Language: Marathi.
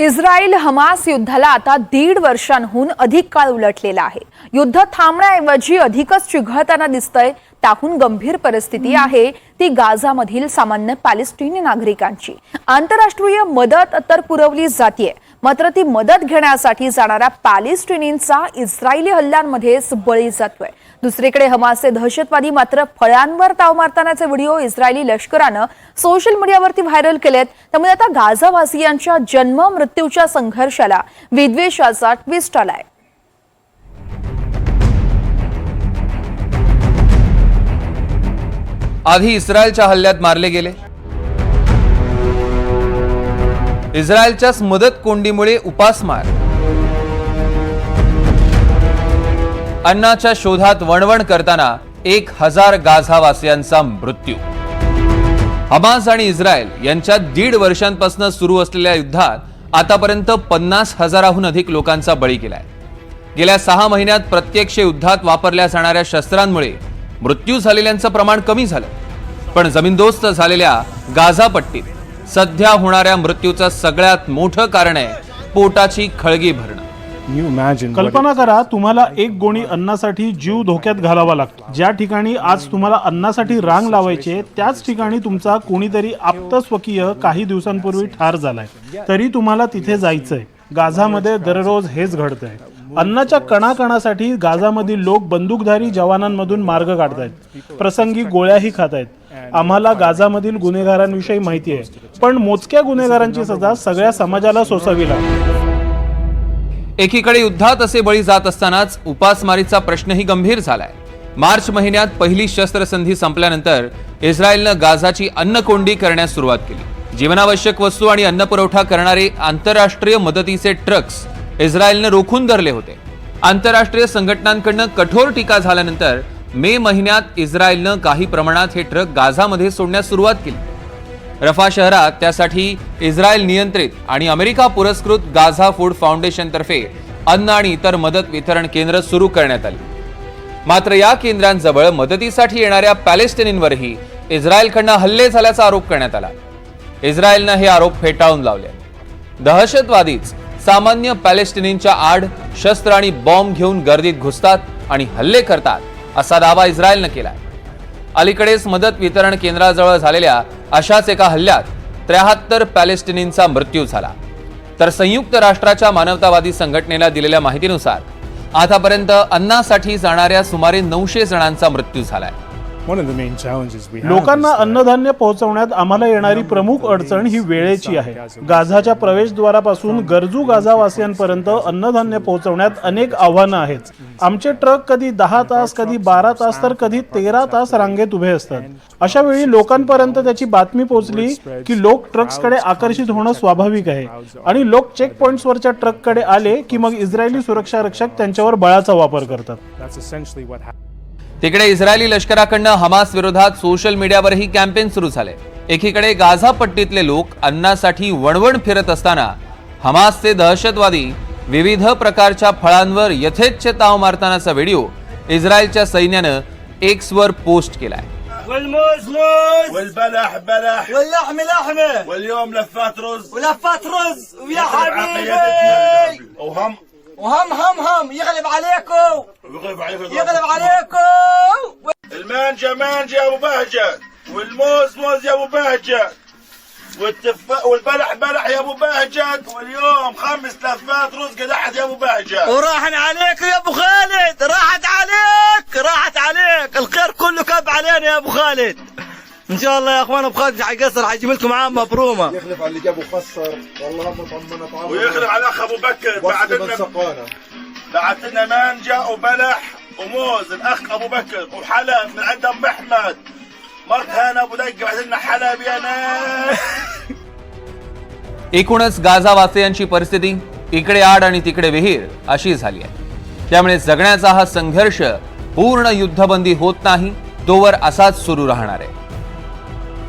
इस्रायल हमास युद्धाला आता दीड वर्षांहून अधिक काळ उलटलेला आहे. युद्ध थांबण्याऐवजी अधिकच चिघळताना दिसतंय त्याहून गंभीर परिस्थिती आहे ती गाझामधील सामान्य पॅलेस्टिनी नागरिकांची. आंतरराष्ट्रीय मदत तर पुरवली जाते मात्र ती मदत घेण्यासाठी जाणाऱ्या पॅलेस्टिनींचा इस्रायली हल्ल्यांमध्येच बळी जातोय. दुसरीकडे हमासचे दहशतवादी मात्र फळ्यांवर ताव मारतानाचे व्हिडिओ इस्रायली लष्करानं सोशल मीडियावरती व्हायरल केलेत. त्यामुळे आता गाझावासियांच्या जन्म मृत्यूच्या संघर्षाला विद्वेषाचा ट्विस्ट आलाय. आधी इस्रायलच्या हल्ल्यात मारले गेले. इस्रायलच्याच मदत कोंडीमुळे उपासमार. अन्नाच्या शोधात वणवण करताना एक हजार गाझावासियांचा मृत्यू. हमास आणि इस्रायल यांच्यात दीड वर्षांपासून सुरू असलेल्या युद्धात आतापर्यंत पन्नास हजाराहून अधिक लोकांचा बळी गेलाय. गेल्या सहा महिन्यात प्रत्यक्ष युद्धात वापरल्या जाणाऱ्या शस्त्रांमुळे मृत्यू झालेल्यांचं प्रमाण कमी झालं. पण जमीनदोस्त झालेल्या गाझापट्टीत सध्या होणाऱ्या मृत्यूचं सगळ्यात मोठं कारण आहे पोटाची खळगी भरणं. कल्पना करा तुम्हाला एक गोणी अन्नासाठी जीव धोक्यात घालावा लागतो. ज्या ठिकाणी आज तुम्हाला अन्नासाठी रांग लावायची त्याच ठिकाणी तुमचा कोणीतरी आप्तस्वकीय काही दिवसांपूर्वी ठार झालाय. तरी तुम्हाला तिथे जायचंय. गाझामध्ये दररोज हेच घडतंय. अन्नाच्या कणाकणासाठी गाझामधील लोक बंदूकधारी जवानांमधून मार्ग काढतायत. प्रसंगी गोळ्याही खात आहेत आम्हाला गाझामधील गुन्हेगारांविषयी माहिती आहे. पण मोजक्या गुन्हेगारांची सजा सगळ्या समाजाला सोसावी लागते. एकीकडे युद्धात असे बळी जात असतानाच उपासमारीचा प्रश्नही गंभीर झालाय. मार्च महिन्यात पहिली शस्त्रसंधी संपल्यानंतर इस्रायलनं गाझाची अन्नकोंडी करण्यास सुरुवात केली. जीवनावश्यक वस्तू आणि अन्न पुरवठा करणारे आंतरराष्ट्रीय मदतीचे ट्रक्स इस्रायलनं रोखून धरले होते. आंतरराष्ट्रीय संघटनांकडनं कठोर टीका झाल्यानंतर मे महिन्यात इस्रायलनं काही प्रमाणात हे ट्रक गाझामध्ये सोडण्यास सुरुवात केली. रफा शहरात त्यासाठी इस्रायल नियंत्रित आणि अमेरिका पुरस्कृत गाझा फूड फाउंडेशनतर्फे अन्न आणि इतर मदत वितरण केंद्र सुरू करण्यात आली. मात्र या केंद्रांजवळ मदतीसाठी येणाऱ्या पॅलेस्टिनींवरही इस्रायलकडनं हल्ले झाल्याचा आरोप करण्यात आला. इस्रायलनं हे आरोप फेटाळून लावले. दहशतवादीच सामान्य पॅलेस्टिनींच्या आड शस्त्र आणि बॉम्ब घेऊन गर्दीत घुसतात आणि हल्ले करतात असा दावा इस्रायलनं आहे अलीकडेच मदत वितरण केंद्राजवळ झालेल्या अशाच एका हल्ल्यात त्र्याहत्तर पॅलेस्टिनींचा मृत्यू झाला. तर संयुक्त राष्ट्राच्या मानवतावादी संघटनेला दिलेल्या माहितीनुसार आतापर्यंत अन्नासाठी जाणाऱ्या सुमारे नऊशे जणांचा मृत्यू झालाय. लोकांना अन्नधान्य पोहोचवण्यात आम्हाला येणारी प्रमुख अडचण ही वेळेची आहे. गाझाच्या प्रवेशद्वारापासून गरजू गाझावासियांपर्यंत अन्नधान्य पोहोचवण्यात अनेक आव्हानं आहेत. आमचे ट्रक कधी दहा तास कधी बारा तास तर कधी तेरा तास रांगेत उभे असतात. अशा वेळी लोकांपर्यंत त्याची बातमी पोहोचली की लोक ट्रक्सकडे आकर्षित होणं स्वाभाविक आहे. आणि लोक चेक पॉइंट्सवरच्या ट्रककडे आले की मग इस्रायली सुरक्षा रक्षक त्यांच्यावर बळाचा वापर करतात. तिकडे इस्रायली लष्कराकडनं हमास विरोधात सोशल मीडियावरही कॅम्पेन सुरू झाले एकीकडे गाझा पट्टीतले लोक अन्नासाठी वणवण फिरत असताना हमासचे दहशतवादी विविध प्रकारच्या फळांवर यथेच्छ ताव मारतानाचा व्हिडिओ इस्रायलच्या सैन्यानं एक्सवर पोस्ट केलाय والموز موز والبلح بلح واللحمة لحمة واليوم لفات رز ولفات رز ويا حبيبي وهم وهم هم هم يغلب عليكم. ويغلب عليك يغلب عليكم. المانجا مانجا يا أبو بهجت والموز موز يا أبو بهجت والتفاح والبلح بلح يا أبو بهجت واليوم خمس لفات رز قدحت يا أبو بهجت وراحن عليك يا أبو خالد. راحت عليك راحت عليك. الخير كله كب علينا يا أبو خالد. ان شاء الله يا اخوان ابو خالد حيقصر حيجيب لكم عام مبرومه يخلف على اللي جابه خسر والله هم طمنا طعام ويخرب على الاخ ابو بكر بعت وصل من لنا سقانا بعت لنا مانجا وبلح وموز الاخ ابو بكر وحلب من عند ام احمد مرت هنا ابو دقه بعت لنا حلب يا ناس एकूणच गाझावासियांची परिस्थिती इकडे आड आणि तिकडे विहीर अशी झाली आहे त्यामुळे जगण्याचा हा संघर्ष पूर्ण युद्धबंदी होत नाही तोवर असाच सुरू राहणार आहे